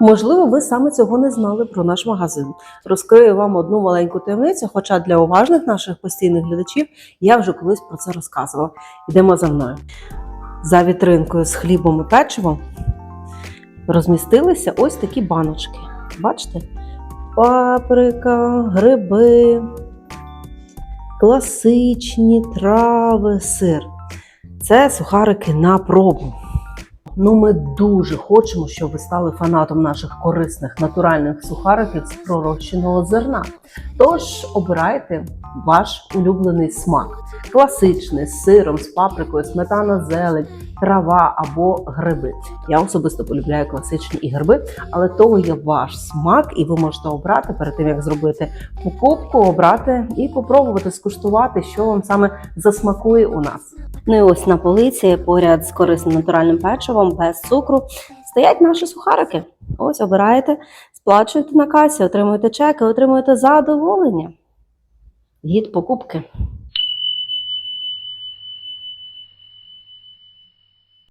Можливо, ви саме цього не знали про наш магазин. Розкрию вам одну маленьку таємницю, хоча для уважних наших постійних глядачів я вже колись про це розказувала. Йдемо за мною. За вітринкою з хлібом і печивом розмістилися ось такі баночки. Бачите? Паприка, гриби, класичні трави, сир. Це сухарики на пробу. Ну, ми дуже хочемо, щоб ви стали фанатом наших корисних натуральних сухариків з пророщеного зерна. Тож обирайте ваш улюблений смак: класичний з сиром, з паприкою, сметана, зелень, трава або гриби. Я особисто полюбляю класичні і гриби, але то є ваш смак, і ви можете обрати перед тим, як зробити покупку, обрати і попробувати скуштувати, що вам саме засмакує у нас. Ну і ось на полиці поряд з корисним натуральним печивом без цукру стоять наші сухарики. Ось обираєте, сплачуєте на касі, отримуєте чеки, отримуєте задоволення. Гід покупки.